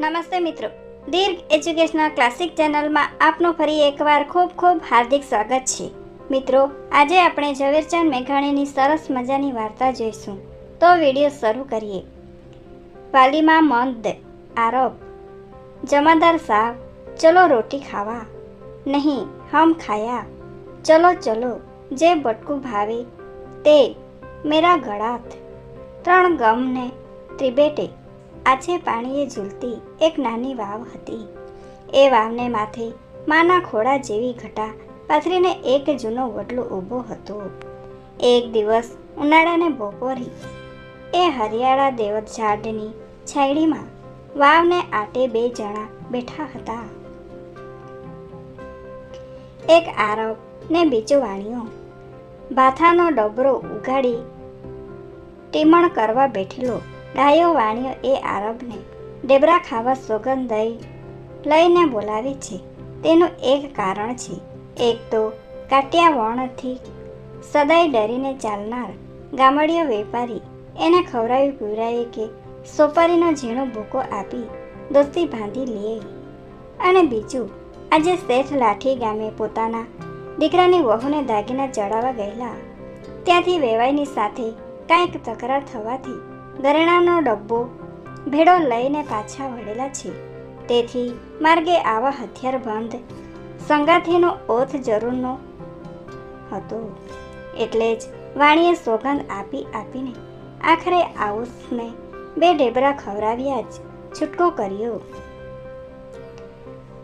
નમસ્તે મિત્રો. દીર્ઘ educational classic ચેનલમાં આપનું ફરી એકવાર ખૂબ ખૂબ હાર્દિક સ્વાગત છે. મિત્રો, આજે આપણે ઝવેરચંદ મેઘાણીની સરસ મજાની વાર્તા જોઈશું. તો વીડિયો શરૂ કરીએ. વાલીમાં મંદ, આરોપ. જમાદાર સાહેબ, ચલો રોટી ખાવા. નહીં, હમ ખાયા. ચલો ચલો, જે બટકું ભાવે તે, મેરા ગળાત. ત્રણ ગમને ત્રિબેટે આછે પાણીએ ઝૂલતી એક નાની વાવ હતી. એ વાવને માથે માના ખોળા જેવી ઘટા પાથરીને એક જૂનો વડલો ઊભો હતો. એક દિવસ ઉનાળાને બપોરી એ હરિયાળા દેવત ઝાડની છાયડીમાં વાવને આટે બે જણા બેઠા હતા. એક આરબ ને બીજો વાણિયો ભાથાનો ડબરો ઉગાડી ટીમણ કરવા બેઠેલો. ડાયો વાણીઓ એ આરબને ડેબરા ખાવા સોગંદ લઈને બોલાવે છે. તેનું એક કારણ છે. એક તો કાટિયાવણથી સદાય ડરીને ચાલનાર ગામડીયો વેપારી એને ખવડાવી પીવડાવી કે સોપારીનો ઝીણો ભૂકો આપી દોસ્તી બાંધી લે. અને બીજું, આજે શેઠ લાઠી ગામે પોતાના દીકરાની વહુને દાગીના ચડાવવા ગયેલા. ત્યાંથી વેવાઈની સાથે કાંઈક તકરાર થવાથી ઘરેણાનો ડબ્બો ભેડો લઈને પાછા વળેલા છે. તેથી માર્ગે આવા હથિયારબંધ સંગાથીનો ઓથ જરૂરનો હતો. એટલે જ વાણીએ સોગંદ આપી આપીને આખરે આઉસને બે ડેબરા ખવડાવ્યા જ છૂટકો કર્યો.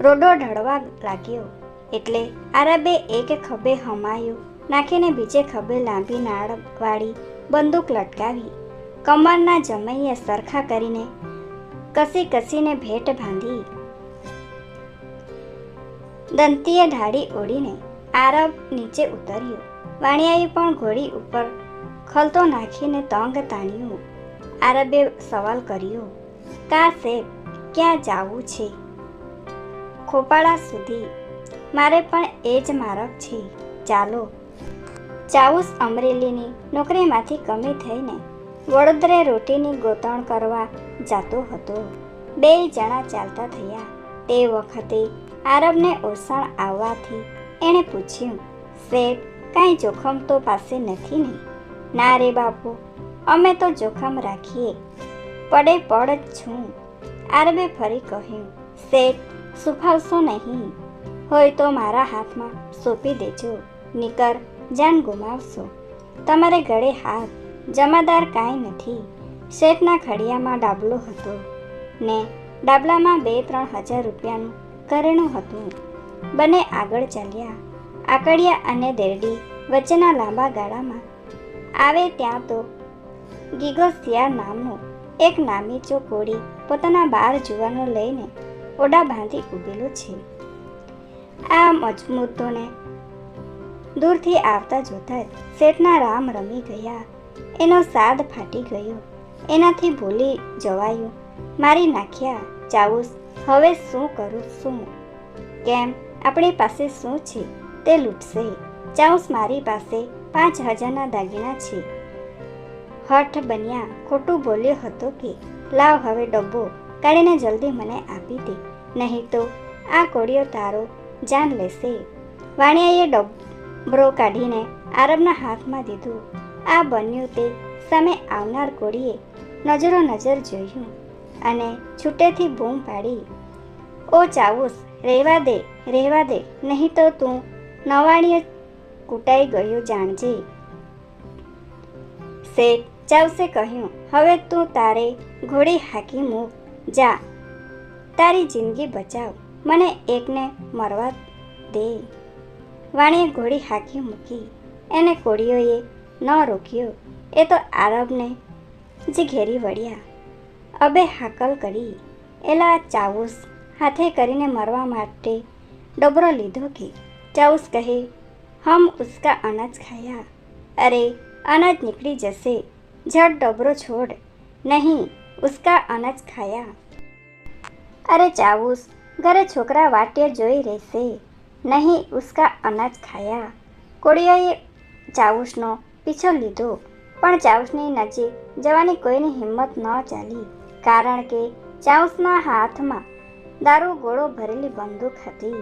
રોડો ઢળવા લાગ્યો. એટલે આરબે એક ખભે હમાયું, નાખીને બીજે ખભે લાંબી નાળવાળી બંદૂક લટકાવી. કમરના જમૈયે સરખા કરીને કસી કસીને ભેટ બાંધી. દંતીએ ઢાળી ઓડીને આરબ નીચે ઉતર્યો. વાણિયાએ પણ ઘોડી ઉપર ખલતો નાખીને તંગ તાણ્યું. આરબે સવાલ કર્યો, કા સેબ ક્યાં જાવું છે? ખોપાળા સુધી મારે પણ એ જ મારક છે. ચાલો, ચાઉસ અમરેલીની નોકરીમાંથી કમી થઈને વડોદરે રોટીની ગોતણ કરવા જતો હતો. બે જણા ચાલતા થયા. તે વખતે આરબને ઓસાણ આવવાથી એણે પૂછ્યું, શેઠ, કાંઈ જોખમ તો પાસે નથી ને? ના રે બાપુ, અમે તો જોખમ રાખીએ. પડે પડ જ છું. આરબે ફરી કહ્યું, શેઠ સુફાવશો નહીં. હોય તો મારા હાથમાં સોંપી દેજો. નીકર, જાન ગુમાવશો. તમારે ગળે હાથ જમાદાર કાંઈ નથી. શેઠના ખડિયામાં ડાબલો હતો ને ડાબલામાં બે ત્રણ હજાર રૂપિયાનું કરેણું હતું. બંને આગળ ચાલ્યા. આકડિયા અને દેરડી વચ્ચેના લાંબા ગાળામાં આવે ત્યાં તો ગીગોસિયા નામનો એક નામી ચોકોડી પોતાના બાર જુવાનો લઈને ઓડા બાંધી ઊભેલો છે. આ મજમૂતોને દૂરથી આવતા જોતા જ શેઠના રામ રમી ગયા. એનો સાદ ફાટી ગયો. એનાથી ભૂલી જવાયું. મારી નાખ્યા ચાવુસ હવે શું કરું શું? કેમ? આપણી પાસે શું છે? તે લૂંટશે. ચાઉસ મારી પાસે પાંચ હજારના દાગીના છે. હઠ બન્યા ખોટું બોલ્યો હતો કે, લાવ હવે ડબ્બો કાઢીને જલ્દી મને આપી દે. નહીં તો આ કોડિયો તારો જાન લેશે. વાણિયાએ ડબ્બો કાઢીને આરબના હાથમાં દીધું. આ બન્યું તે સામે આવનાર કોળીએ નજરો નજર જોયું અને છૂટેથી બૂમ પાડી. ઓ ચાવુસ રહેવા દે રહેવા દે, નહીં તો તું નવાણીએ કૂટાઈ ગયું જાણજે. શેઠ ચાવસે કહ્યું, હવે તું તારે ઘોડી હાકી મૂક, જા, તારી જિંદગી બચાવ, મને એકને મરવા દે. વાણીએ ઘોડી હાકી મૂકી. એને કોળીઓએ ન રોક્યો. એ તો આરબને જ ઘેરી વળ્યા. અબે હાકલ કરી. એલા ચાવુસ હાથે કરીને મરવા માટે ડબરો લીધો કે, ચાઉસ કહે, હમ ઉસકા અનાજ ખાયા. અરે, અનાજ નીકળી જશે. ઝટ ડબરો છોડ. નહીં, ઉસકા અનાજ ખાયા. અરે ચાવુસ ઘરે છોકરા વાટ્ય જોઈ રહેશે. નહીં, ઉસકા અનાજ ખાયા. કોડિયાએ ચાવુસનો પીછો લીધો. પણ ચાઉસની નજીક જવાની કોઈની હિંમત ન ચાલી, કારણ કે ચાઉસના હાથમાં દારૂ ગોળો ભરેલી બંદૂક હતી.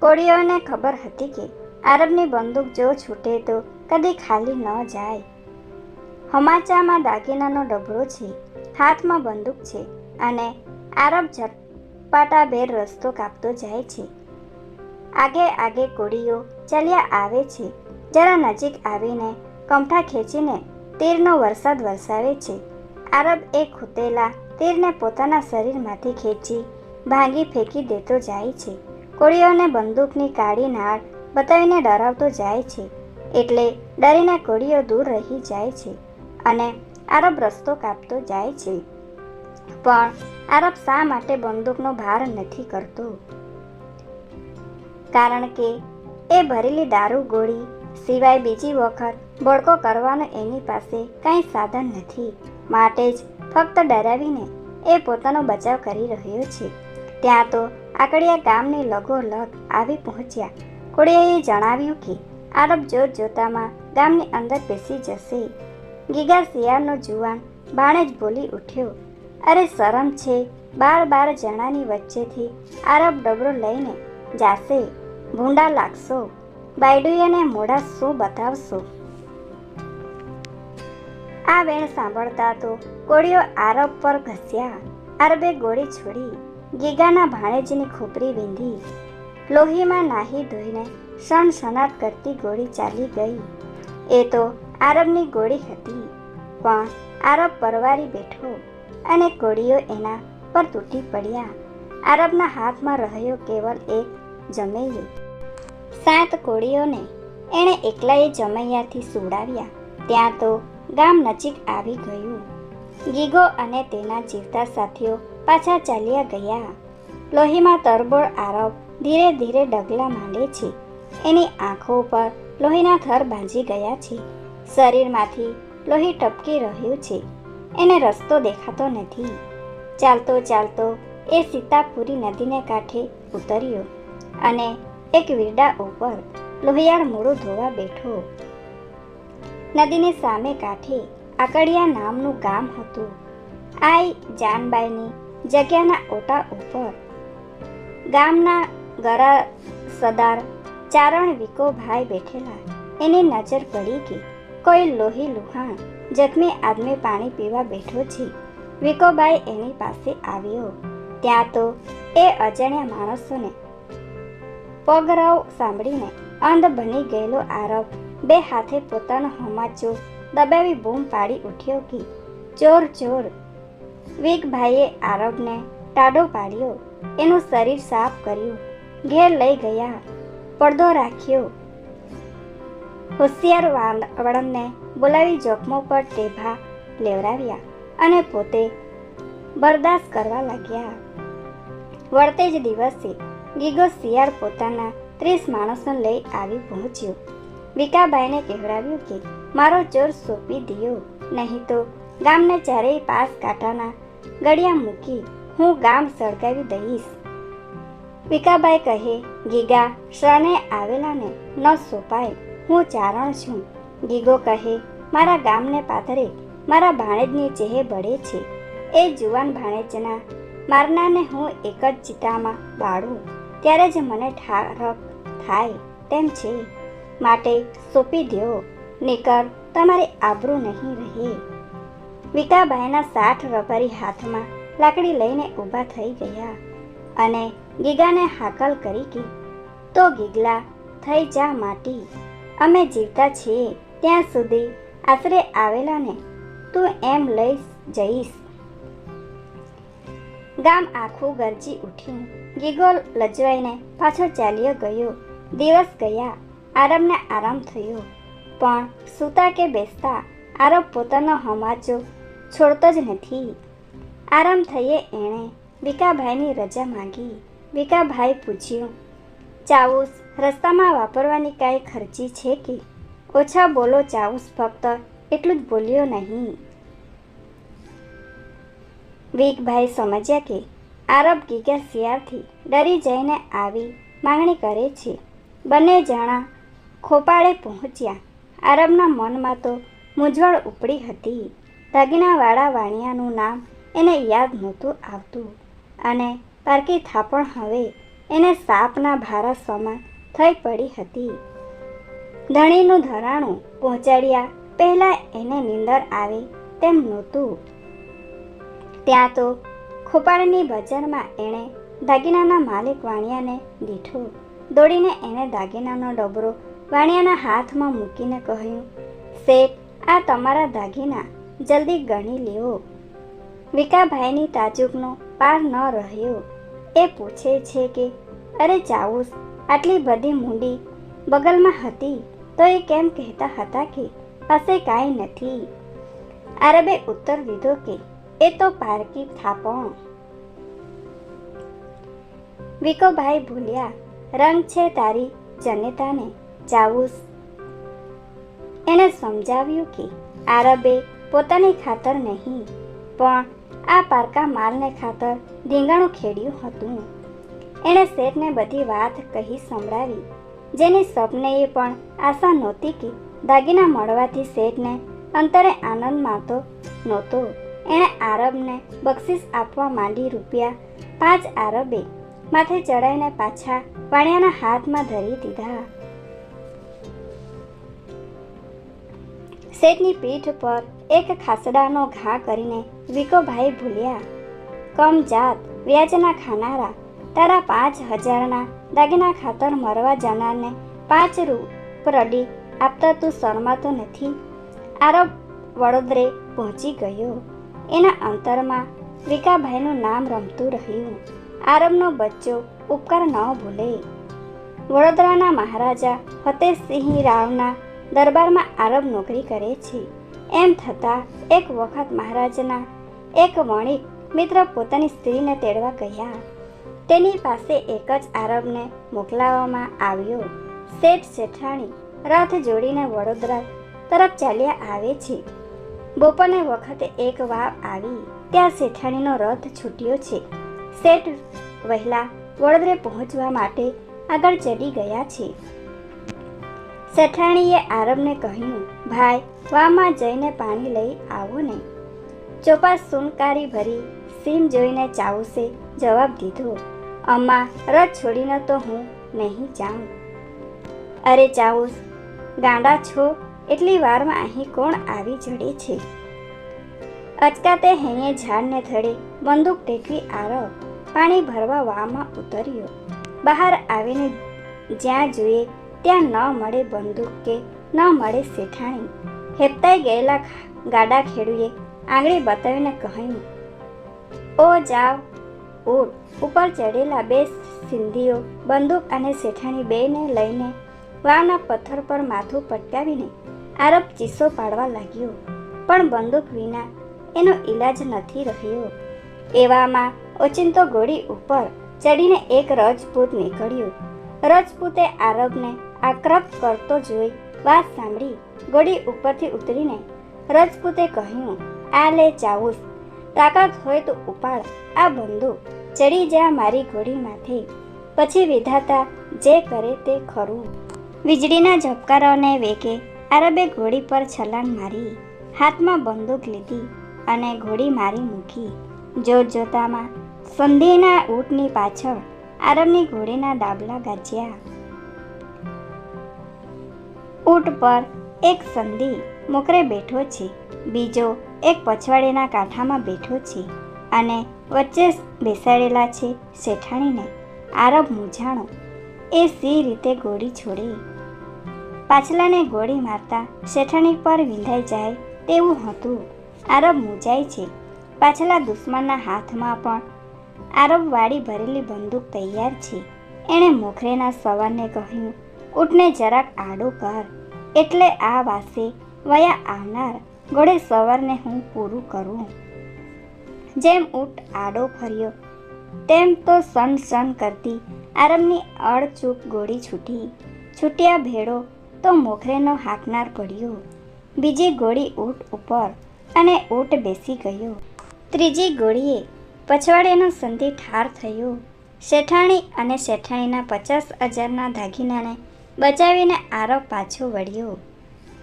કોળીઓને ખબર હતી કે આરબની બંદૂક જો છૂટે તો કદી ખાલી ન જાય. હમાચામાં દાગીનાનો ડબરો છે, હાથમાં બંદૂક છે અને આરબ ઝટપાટાભેર રસ્તો કાપતો જાય છે. આગે આગે કોળીઓ ચાલ્યા આવે છે. જરા નજીક આવીને કમઠા ખેંચીને તીરનો વરસાદ વરસાવે છે. આરબ એ ખૂતેલા તીરને પોતાના શરીરમાંથી ખેંચી ભાંગી ફેંકી દેતો જાય છે. કોળીઓને બંદૂકની કાળી નાળ બતાવીને ડરાવતો જાય છે. એટલે ડરીને કોળીઓ દૂર રહી જાય છે અને આરબ રસ્તો કાપતો જાય છે. પણ આરબ શા માટે બંદૂકનો ભાર નથી કરતો? કારણ કે એ ભરેલી દારૂ ગોળી સિવાય બીજી વખત બળકો કરવાનો એની પાસે કાંઈ સાધન નથી. માટે જ ફક્ત ડરાવીને એ પોતાનો બચાવ કરી રહ્યો છે. ત્યાં તો આકડિયા ગામની લગોલગ આવી પહોંચ્યા. કોળીએ જણાવ્યું કે આરબ જોત જોતામાં ગામની અંદર બેસી જશે. ગીગા શિયાળનો જુવાન બાણે જ બોલી ઉઠ્યો, અરે શરમ છે, બાર બાર જણાની વચ્ચેથી આરબ ડબરો લઈને જાશે. ભૂંડા લાગશો. બાયડુયાને મોઢા શું બતાવશો? આ વેણ સાંભળતા તો કોળીઓ આરબ પર ઘસ્યા. આરબે ગોળી છોડી ગીગાના ભાણેજની ખોપરી વીંધી. લોહીમાં નાહી ધોઈને સણસણાટ કરતી ગોળી ચાલી ગઈ. એ તો આરબની ગોળી હતી, પણ આરબ પરવારી બેઠો અને કોળીઓ એના પર તૂટી પડ્યા. આરબના હાથમાં રહ્યો કેવલ એક જમૈયો. સાત કોળીઓને એણે એકલાએ જમૈયાથી સુવડાવ્યા. ત્યાં તો ગામ નજીક આવી ગયું. ગીગો અને તેના જીવતા સાથીઓ પાછા ચાલ્યા ગયા. લોહીમાં તરબોળ આરબ ધીરે ધીરે ડગલા માંડે છે. એની આંખો ઉપર લોહીના થર બાંધી ગયા છે. શરીરમાંથી લોહી ટપકી રહ્યું છે. એને રસ્તો દેખાતો નથી. ચાલતો ચાલતો એ સીતાપુરી નદીને કાંઠે ઉતર્યો અને એક વીરડા ઉપર લોહિયાળ મોડું ધોવા બેઠો. નદીની સામે કાંઠે આકડિયા નામનું ગામ હતું. આઈ જાનબાઈની જગ્યાના ઓટા ઉપર ગામના ગરા સદાર ચારણ વિકોભાઈ બેઠેલા. એની નજર પડી કે કોઈ લોહી લુહાણ જખમી આદમી પાણી પીવા બેઠો છે. વિકોભાઈ એની પાસે આવ્યો. ત્યાં તો એ અજાણ્યા માણસોને પગરાવ સાંભળીને અંધ બની ગયેલો આરબ બે હાથે પોતાનો હમાચો દબાવી બૂમ પાડી ઉઠ્યો કે, ચોર ચોર. વિકભાઈએ આરબને ટાડો પાડ્યો. એનું શરીર સાફ કર્યું. ઘેર લઈ ગયા. પડદો રાખ્યો. હોશિયાર વળમને બોલાવી જોખમો પર ટેભા લેવરાવ્યા અને પોતે બરદાસ્ત કરવા લાગ્યા. વળતે જ દિવસે ગીગો શિયાળ પોતાના ત્રીસ માણસો લઈ આવી પહોંચ્યો. વિકાબાઈને કહેવડાવ્યું કે, મારો ચોર સોંપી દિયો. નહીં તો ગામને ચારેય પાસ કાંઠાના ગળિયા મૂકી હું ગામ સળગાવી દઈશ. વિકાબાઈ કહે, ગીગા શરણે આવેલાને ન સોંપાય. હું ચારણ છું. ગીગો કહે, મારા ગામને પાથરે, મારા ભાણેજની ચેહે બળે છે. એ જુવાન ભાણેજના મારનાને હું એક જ ચિતામાં બાળું. ત્યારે જ મને ઠારક થાય, તેમ છે. માટે સોંપી દ્યો નીકર તમારે આબરૂ નહીં રહે. વિકાબાઈના સાઠ રબારી હાથમાં લાકડી લઈને ઊભા થઈ ગયા અને ગીગાને હાકલ કરી કે, તો ગીગલા, થઈ જા માટી. અમે જીવતા છીએ ત્યાં સુધી આશરે આવેલાને તું એમ લઈ જઈશ. ગામ આખું ગરજી ઉઠ્યું. ગીગો લજવાઈને પાછો ચાલ્યો ગયો. દિવસ ગયા. આરબને આરામ થયો. પણ સૂતા કે બેસતા આરબ પોતાનો હમાચો છોડતો જ નથી. આરામ થઈએ એણે વિકાભાઈની રજા માંગી. વિકાભાઈ પૂછ્યું, ચાઉસ રસ્તામાં વાપરવાની કાંઈ ખર્ચી છે કે? ઓછા બોલો ચાઉસ ફક્ત એટલું જ બોલ્યો નહીં. વિકભાઈ સમજ્યા કે આરબ ગીગા શિયાળથી ડરી જઈને આવી માંગણી કરે છે. બંને જણા ખોપાળે પહોંચ્યા. આરબના મનમાં તો મૂંઝવણ ઉપડી હતી. દાગીનાવાળા વાણિયાનું નામ એને યાદ નહોતું આવતું. અને પારકી થાપણ હવે એને સાપના ભારા સમાન થઈ પડી હતી. ધણીનું ધરાણું પહોંચાડ્યા પહેલાં એને નીંદર આવે તેમ નહોતું. ત્યાં તો ખોપાળની બજારમાં એણે દાગીનાના માલિક વાણિયાને દીઠો દોડીને એણે દાગીનાનો ડબરો વાણિયાના હાથમાં મૂકીને કહ્યું, શેઠ, આ તમારા દાગીના જલ્દી ગણી લેવો. વિકાભાઈની તાજુબનો પાર ન રહ્યો. એ પૂછે છે કે, અરે ચાઉસ, આટલી બધી મૂંડી બગલમાં હતી, તો એ કેમ કહેતા હતા કે પાસે કાંઈ નથી? આરબે ઉત્તર દીધો કે, એ તો પારકી થાપણ. વિકોભાઈ ભૂલ્યા, રંગ છે તારી જનેતાને ચાઉસ એને સમજાવ્યું કે આરબે પોતાની ખાતર નહીં, પણ આ પારકા માલને ખાતર ધીંગાણું ખેડ્યું હતું. એણે શેઠને બધી વાત કહી સંભળાવી, જેની સપનેએ પણ આશા નહોતી કે દાગીના મળવાથી શેઠને અંતરે આનંદ માતો નહોતો. એણે આરબને બક્ષિસ આપવા માંડી રૂપિયા પાંચ આરબે માથે ચડાઈને પાછા વાણિયાના હાથમાં ધરી દીધા. શેઠની પીઠ પર એક ખાસડાનો ઘા કરીને વિકોભાઈ ભૂલ્યા. કમ જાત, વ્યાજના ખાનારા, તારા પાંચ હજારના દાગીના ખાતર મરવા જનારને પાંચ રૂપ રડી આપતા તું શરમાતો નથી? આરબ વડોદરે પહોંચી ગયો. એના અંતરમાં વિકાભાઈનું નામ રમતું રહ્યું. આરબનો બચ્ચો ઉપકાર ન ભૂલે. વડોદરાના મહારાજા ફતેહસિંહ રાવના દરબારમાં આરબ નોકરી કરે છે. એમ થતાં એક વખત મહારાજના એક વણિક મિત્ર પોતાની સ્ત્રીને તેડવા ગયા. તેની પાસે એક જ આરબને મોકલાવવામાં આવ્યો. શેઠ શેઠાણી રથ જોડીને વડોદરા તરફ ચાલ્યા આવે છે. બપોરને વખતે એક વાવ આવી. ત્યાં શેઠાણીનો રથ છૂટ્યો છે. શેઠ વહેલા વડોદરે પહોંચવા માટે આગળ ચડી ગયા છે. શેઠાણીએ આરબને કહ્યું, ભાઈ, વામાં જઈને પાણી લઈ આવો ને. ચોપા સુનકારી ભરી, સીમ જોઈને ચાઉસે જવાબ દીધો, અમ્મા, રથ છોડીને તો હું નહીં જાઉં. અરે ચાઉસ ગાંડા છો, એટલી વારમાં અહીં કોણ આવી જડે છે? અચકાતે હૈયે ઝાડને થડે બંદૂક ટેકવી આરબ પાણી ભરવા વામાં ઉતર્યો. બહાર આવીને જ્યાં જોઈએ ત્યાં ન મળે બંદૂક કે ન મળે શેઠાણી. હેપતાઈ ગયેલા ગાડા ખેડૂએ આંગળી બતાવીને કહ્યું, ઓ જાવ ઊટ ઉપર ચડેલા બે સિંધીઓ બંદૂક અને શેઠાણી બેને લઈને વાવના પથ્થર પર માથું પટકાવીને આરબ ચીસો પાડવા લાગ્યો. પણ બંદૂક વિના એનો ઈલાજ નથી રહ્યો. એવામાં ઓચિંતો ઘોડી ઉપર ચડીને એક રજપૂત નીકળ્યો. રજપૂતે આરબને આક્રપ કરતો જોઈ વાત સાંભળી ઘોડી ઉપરથી ઉતરીને રજપૂતે કહ્યું, આ લે ચાઉસ તાકાત હોય તો ઉપાડ. આ બંદૂક ચડી જા મારી ઘોડી માથે. પછી વિધાતા જે કરે તે ખરું. વીજળીના ઝબકારાને વેગે આરબે ઘોડી પર છલાંગ મારી. હાથમાં બંદૂક લીધી અને ઘોડી મારી મૂકી. જોત જોતામાં સંધિના ઊંટની પાછળ આરબની ઘોડીના દાબલા ગાજ્યા. ઊંટ પર એક સંધિ મોકરે બેઠો છે. બીજો એક પછવાડેના કાંઠામાં બેઠો છે અને વચ્ચે બેસાડેલા છે શેઠાણીને. આરબ મૂંઝાણો. એ સી રીતે ગોળી છોડે. પાછલાને ગોળી મારતા શેઠાણી પર વિંધાઈ જાય તેવું હતું. આરબ મૂંઝાય છે. પાછલા દુશ્મનના હાથમાં પણ આરબ વાળી ભરેલી બંદૂક તૈયાર છે. એણે મોખરેના સવારને કહ્યું ઊંટને જરાક આડો કર. એટલે આ વાસે વયા આવનાર ઘોડે સવારને હું પૂરું કરું. જેમ ઊંટ આડો ફર્યો, તેમ તો સન સન કરતી આરમની અડચૂક ગોળી છૂટી. છૂટ્યા ભેડો તો મોખરેનો હાંકનાર પડ્યો. બીજી ગોળી ઊંટ ઉપર અને ઊંટ બેસી ગયો. ત્રીજી ગોળીએ પછવાડેનો સંધિ ઠાર થયો. શેઠાણી અને શેઠાણીના પચાસ હજારના દાગીનાને બચાવીને આરબ પાછો વળ્યો.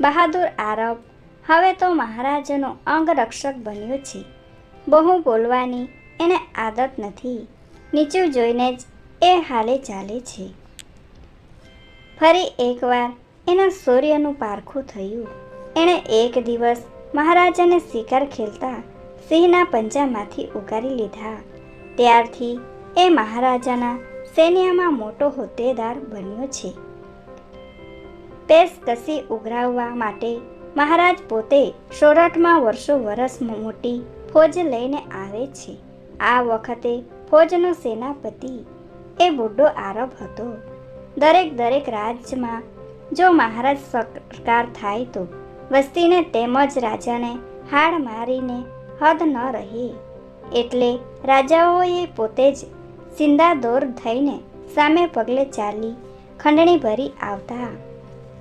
બહાદુર આરબ હવે તો મહારાજનો અંગરક્ષક બન્યો છે. બહુ બોલવાની એને આદત નથી. નીચું જોઈને જ એ હાલે ચાલે છે. ફરી એકવાર એના સૂર્યનું પારખું થયું. એણે એક દિવસ મહારાજાને શિકાર ખેલતા સિંહના પંજામાંથી ઉગારી લીધા. ત્યારથી એ મહારાજાના સૈન્યમાં મોટો હોદ્દેદાર બન્યો છે. પેશકશી ઉઘરાવવા માટે મહારાજ પોતે સોરઠમાં વર્ષો વરસ મોટી ફોજ લઈને આવે છે. આ વખતે ફોજનો સેનાપતિ એ બુડ્ઢો આરબ હતો. દરેક દરેક રાજ્યમાં જો મહારાજ સરકાર થાય તો વસ્તીને તેમજ રાજાને હાડ મારીને હદ ન રહે. એટલે રાજાઓએ પોતે જ સિંદાદોર થઈને સામે પગલે ચાલી ખંડણી ભરી આવતા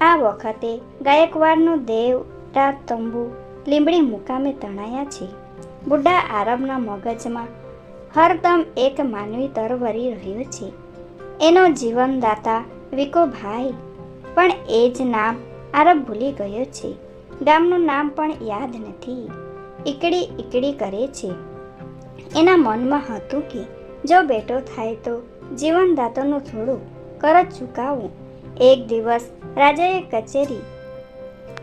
આ વખતે ગાયકવાડનું દેવરા તંબુ લીંબડી મુકામે તણાયા છે. બુઢા આરબના મગજમાં હરદમ એક માનવી તરવરી રહ્યો છે. એનો જીવનદાતા વિકોભાઈ, પણ એ જ નામ આરબ ભૂલી ગયો છે. ગામનું નામ પણ યાદ નથી. ઈકડી ઈકડી કરે છે. એના મનમાં હતું કે, જો બેટો થાય તો જીવનદાતાનું થોડું કરજ ચૂકાવું. એક દિવસ રાજાએ કચેરી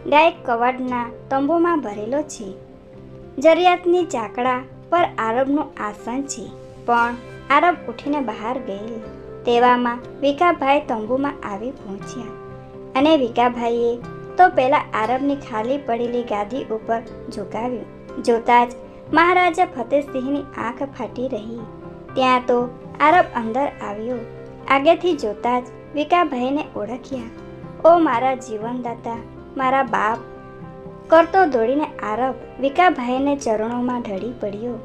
ડાયક કવાડના તંબુમાં ભરેલો છે. જરિયાતની ચાકડા પર આરબનું આસન છે, પણ આરબ ઉઠીને બહાર ગયેલ. તેવામાં વિકાભાઈ તંબુમાં આવી પહોંચ્યા અને વિકાભાઈએ તો પહેલાં આરબની ખાલી પડેલી ગાદી ઉપર ઝુકાવ્યું. જોતાં જ મહારાજા ફતેહસિંહની આંખ ફાટી રહી. ત્યાં તો આરબ અંદર આવ્યો. આગેથી જોતાં જ વિકાભાઈને ઓળખ્યા. ઓ મારા જીવનદાતા, મારા બાપ કરતો દોડીને આરબ વિકાભાઈને ચરણોમાં ઢળી પડ્યો.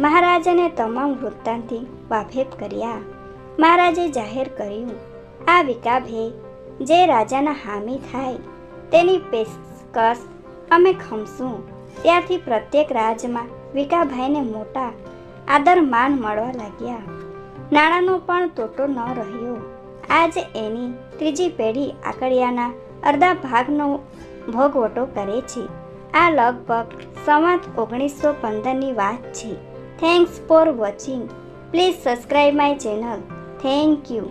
મહારાજાને તમામ વૃત્તાંતથી વાફેફ કર્યા. મહારાજે જાહેર કર્યું, આ વિકાભાઈ જે રાજાના હામી થાય, તેની પેશકશ અમે ખમશું. ત્યારથી પ્રત્યેક રાજમાં વિકાભાઈને મોટા આદર માન મળવા લાગ્યા. નાણાંનો પણ તોટો ન રહ્યો. આજે એની ત્રીજી પેઢી આકડિયાના અડધા ભાગનો ભોગવટો કરે છે. આ લગભગ સંવત ઓગણીસો પંદરની વાત છે. Thanks for watching please subscribe my channel thank you